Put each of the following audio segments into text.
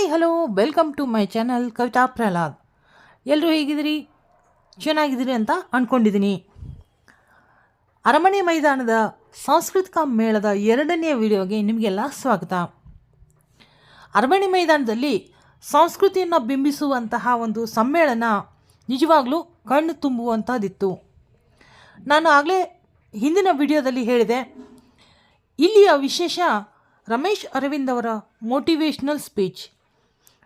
Hi, hello, welcome to my channel Kavitha Prahlad. ಎಲ್ಲರೂ ಹೇಗಿದ್ದೀರಿ? ಚೆನ್ನಾಗಿದ್ದೀರಿ ಅಂತ ಅಂದ್ಕೊಂಡಿದ್ದೀನಿ ಅರಮನೆ ಮೈದಾನದ ಸಾಂಸ್ಕೃತಿಕ ಮೇಳದ ಎರಡನೇ ವಿಡಿಯೋಗೆ ನಿಮಗೆಲ್ಲ ಸ್ವಾಗತ. ಅರಮನೆ ಮೈದಾನದಲ್ಲಿ ಸಂಸ್ಕೃತಿಯನ್ನು ಬಿಂಬಿಸುವಂತಹ ಒಂದು ಸಮ್ಮೇಳನ ನಿಜವಾಗ್ಲೂ ಕಣ್ಣು ತುಂಬುವಂಥದ್ದಿತ್ತು ನಾನು ಆಗಲೇ ಹಿಂದಿನ ವಿಡಿಯೋದಲ್ಲಿ ಹೇಳಿದೆ, ಇಲ್ಲಿಯ ವಿಶೇಷ ರಮೇಶ್ ಅರವಿಂದ್ ಅವರ ಮೋಟಿವೇಶ್ನಲ್ ಸ್ಪೀಚ್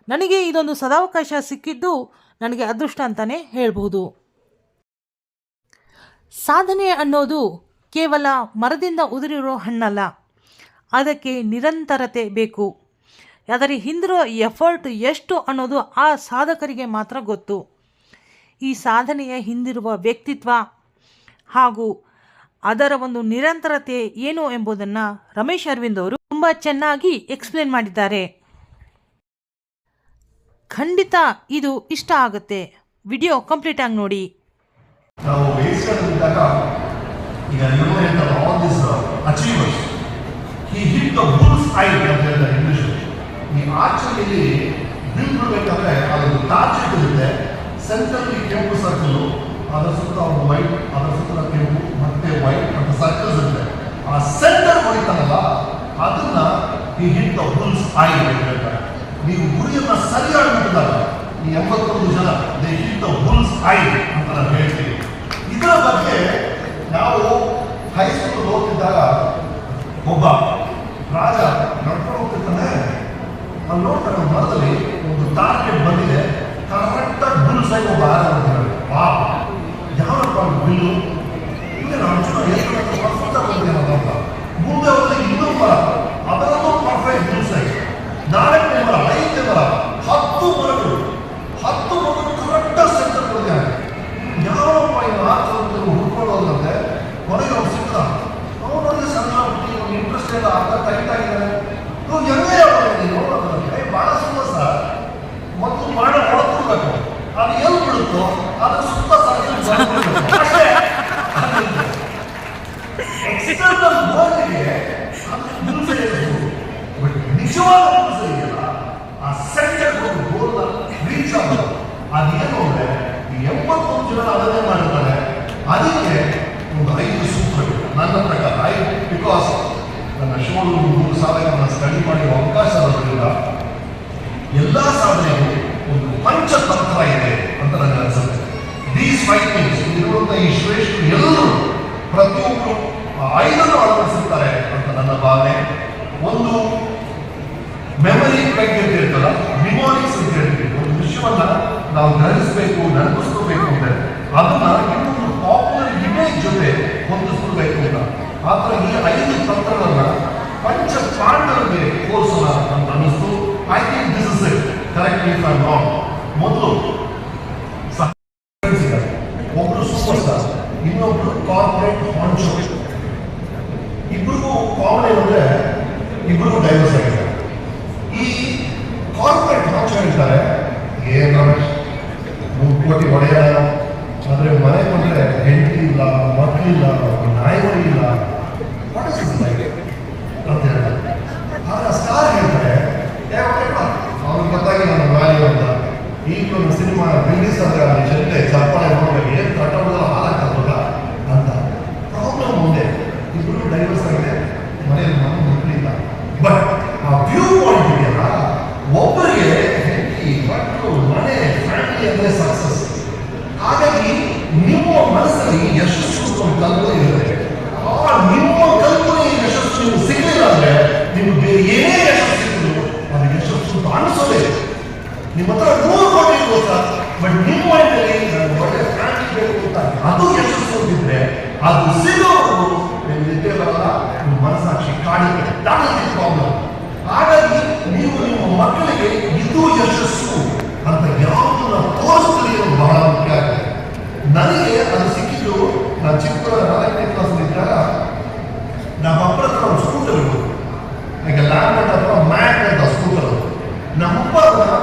ನನಗೆ ಇದೊಂದು ಸದಾವಕಾಶ ಸಿಕ್ಕಿದ್ದು ನನಗೆ ಅದೃಷ್ಟ ಅಂತಲೇ ಹೇಳ್ಬೋದು ಸಾಧನೆ ಅನ್ನೋದು ಕೇವಲ ಮರದಿಂದ ಉದುರಿರೋ ಹಣ್ಣಲ್ಲ. ಅದಕ್ಕೆ ನಿರಂತರತೆ ಬೇಕು. ಅದರ ಹಿಂದಿರೋ ಎಫರ್ಟ್ ಎಷ್ಟು ಅನ್ನೋದು ಆ ಸಾಧಕರಿಗೆ ಮಾತ್ರ ಗೊತ್ತು. ಈ ಸಾಧನೆಯ ಹಿಂದಿರುವ ವ್ಯಕ್ತಿತ್ವ ಹಾಗೂ ಅದರ ಒಂದು ನಿರಂತರತೆ ಏನು ಎಂಬುದನ್ನು ರಮೇಶ್ ಅರವಿಂದ್ ಅವರು ತುಂಬ ಚೆನ್ನಾಗಿ ಎಕ್ಸ್ಪ್ಲೇನ್ ಮಾಡಿದ್ದಾರೆ. ಖಂಡಿತ ಇದು ಇಷ್ಟ ಆಗುತ್ತೆ. ವಿಡಿಯೋ ಕಂಪ್ಲೀಟ್ ಆಗಿ ನೋಡಿ. ನಾವು ಸೆಂಟ್ರಲ್ಲಿ ಕೆಂಪು ಸರ್ಕಲ್ ಅದರ ಸುತ್ತ ಒಂದು ವೈಟ್ ಅದರ ಸುತ್ತ ಕೆಂಪು, ಮತ್ತೆ ವೈಟ್ ಸರ್ಕಲ್ಸ್ ಇರುತ್ತೆ. ಆ ಸೆಂಟರ್ ಹೊಡಿತಾನಲ್ಲ ಅದನ್ನ ಈ ಹಿಟ್ ದ ಬುಲ್ಸ್ ನೀವು ಸರಿಯಾಗಿ ಈ ಎಂಬತ್ತೊಂದು ಜನ ದೇ ಹಿಟ್ ಐ ಅಂತ ನಾನು ಹೇಳ್ತೀನಿ. ಇದರ ಬಗ್ಗೆ ನಾವು ಹೈಸ್ಕೂಲ್ ಹೋಗ್ತಿದ್ದಾಗ ಒಬ್ಬ ಅವ್ನು ಇಂಟ್ರೆಸ್ಟ್ ಇಲ್ಲ ಅರ್ಧ ಟೈಟ್ ಆಗಿದೆ ನೀವು ಹೆಂಗೆ ನೀನು ನೋಡೋದಂತೆ ಭಾಳ ಸುಂದರ ಸರ್ ಮತ್ತು ಮಾಡ ಹೊರತಿರ್ಬೇಕು ಅದು ಎಲ್ಲಿ ಬಿಡುತ್ತೋ ಅದು ಸುತ್ತ ಅಷ್ಟೇ. ಎಕ್ಸ್ಟರ್ನಲ್ ಅದು ಬಟ್ ನಿಜವಾದ ಆ ಸೆಂಟರ್ ಗೋಲ್ ರೀಚ್ ಆಗೋದು. ಜನ ಅದನ್ನೇ ಮಾಡಿರ್ತಾರೆ. ಅದಕ್ಕೆ ಒಂದು ಐದು ಸೂತ್ರಗಳು. ನನ್ನ ಪ್ರಕಾರ ಐ ಬಿಕಾಸ್ ಶಿವನು ಮೂರು ಸಾಧನೆಗಳನ್ನು ಸ್ಟಡಿ ಮಾಡುವ ಅವಕಾಶ ಬರಲಿಲ್ಲ ಎಲ್ಲ ಸಾಧನೆಗೂ ಒಂದು ಪಂಚತಂತ್ರ ಇದೆ ಅಂತ ನನಗೆ ಅನಿಸುತ್ತೆ. ದೀಸ್ ಫೈವ್ ಥಿಂಗ್ಸ್ ಇಲ್ಲಿರುವಂತಹ ಈ ಶ್ರೇಷ್ಠ ಎಲ್ಲರೂ ಪ್ರತಿಯೊಬ್ಬರು ಐದನ್ನು ಅಳವಡಿಸುತ್ತಾರೆ ಅಂತ ನನ್ನ ಭಾವನೆ. ಒಂದು ಮೆಮೊರಿ ಬ್ಯಾಂಕ್ ಅಂತ ಹೇಳ್ತಲ್ಲ ಮಿಮೋರಿಕ್ಸ್ ಅಂತ ಹೇಳ್ತೀವಿ. ಒಂದು ವಿಷಯವನ್ನ ನಾವು ಗ್ರಹಿಸಬೇಕು, ನೆನಪಿಸ್ಕೋಬೇಕು ಅಂದ್ರೆ ಅದನ್ನ ಇನ್ನೊಂದು ಪಾಪ್ಯುಲರ್ ಇಮೇಜ್ ಜೊತೆ ಹೊಂದಿಸ್ಕೊಳ್ಬೇಕು ಅಂತ. ಥರ ಈ ಐದು ತಂತ್ರಗಳನ್ನ ಪಂಚ ಪಾಂಡವರಿಗೆ ತೋರಿಸೋಣ ಅಂತ ಅನ್ನಿಸ್ತು. I think this is it correct if I wrong ಮೊದಲು ಒಬ್ರು ಸೂಪರ್ ಸ್ಟಾರ್ ಇನ್ನೊಬ್ರು ಕಾರ್ಪೊರೇಟ್ ಹಾನ್ಶೋ ಇಬ್ರಿಗೂ ಕಾಮನ್ ಏನಂದ್ರೆ ಇಬ್ರಿಗೂ ಡೈವರ್ಸ್ ಆಗಿದ್ದಾರೆ. ಈ ಕಾರ್ಪೊರೇಟ್ ಹಾನ್ಶೋ ಹೇಳ್ತಾರೆ? ಏನ್ ಮೂರು ಕೋಟಿ ಒಡೆಯ ಆದ್ರೆ ಮನೆ ಬಂದ್ರೆ ಹೆಂಡತಿ ಇಲ್ಲ ಮಕ್ಕಳಿಲ್ಲ ನಾಯಿಗಳು ಇಲ್ಲ ವಾಟ್ ಇಸ್ ಇಸ್ ಲೈಕ್ ಅಂತ ಹೇಳ್ತಾರೆ ಆದ್ರೆ ಸ್ಟಾರ್ ಹೇಳ್ತಾರೆ ಅವ್ರಿಗೆ ಗೊತ್ತಾಗಿ ನನ್ನ ವ್ಯಾಲ್ಯೂ ಅಂತ ಒಂದು ಸಿನಿಮಾ ರಿಲೀಸ್ ಆದರೆ ಅಲ್ಲಿ ಜನತೆ ಏನು ಅಂತ. ಪ್ರಾಬ್ಲಮ್ ಒಂದೇ ಇಬ್ಬರು ಡೈವರ್ಸ್ ಆಗಿದೆ. ಮನೆಯಲ್ಲಿ ಮನೆ ಮಕ್ಕಳಿಲ್ಲ ಬಟ್ ಆ ವ್ಯೂ ಪಾಯಿಂಟ್ ಒಬ್ಬರಿಗೆ ಹೆಂಡತಿ ಮಕ್ಕಳು ಮನೆ ಫ್ಯಾಮಿಲಿ ಅಂದರೆ ಸಕ್ಸಸ್ ಹಾಗಾಗಿ ನಿಮ್ಮ ಮನಸ್ಸಲ್ಲಿ ಯಶಸ್ಸು ಒಂದು ಕಲ್ಪನೆ ಆ ನಿಮ್ಮ ಕಲ್ಪನೆ ಯಶಸ್ಸು ನೀವು ಸಿಗಲಿಲ್ಲ ಅಂದ್ರೆ ಬೇರೆ ಏನೇ ಯಶಸ್ಸು ಅದು ಯಶಸ್ಸು ಕಾಣಿಸೋದೇ ನಿಮ್ಮ ಹತ್ರ ಸರ್ ಬಟ್ ನಿಮ್ಮ ಮನೆಯಲ್ಲಿ ನಾನು ಒಳ್ಳೆ ಫ್ಯಾಮಿಲಿ ಬೇಕು ಅಂತ ಅದು ಯಶಸ್ಸು ಅಂತಿದ್ರೆ ಅದು ಸಿಗೋವರೆಗೂ ನೀವು ನಿದ್ದೆ ಬರಲ್ಲ, ನಿಮ್ಮ ಮನಸ್ಸಾಕ್ಷಿ ಕಾಡುತ್ತೆ ದಾಟ್ ಇಸ್ ಪ್ರಾಬ್ಲಮ್ ಹಾಗಾಗಿ ನೀವು ನಿಮ್ಮ ಮಕ್ಕಳಿಗೆ ಇದು ಯಶಸ್ಸು ಅಂತ ಯಾವುದನ್ನ ತೋರಿಸ್ತೀರಿ ಅನ್ನೋದು ಬಹಳ ಮುಖ್ಯ ಆಗಿದೆ. ನನಗೆ ಅದು ಸಿಕ್ಕಿದ್ದು ನಾನು ಚಿಕ್ಕ ನಾಲ್ಕನೇ ಕ್ಲಾಸ್ ಇದ್ದಾಗ ನಮ್ಮ ಅಪ್ಪ ಹತ್ರ ಒಂದು ಸ್ಕೂಟರ್ ಇತ್ತು. ಲ್ಯಾಂಡ್ ಅಂತ ಸ್ಕೂಟರ್ ನಮ್ಮಪ್ಪ ಅದನ್ನ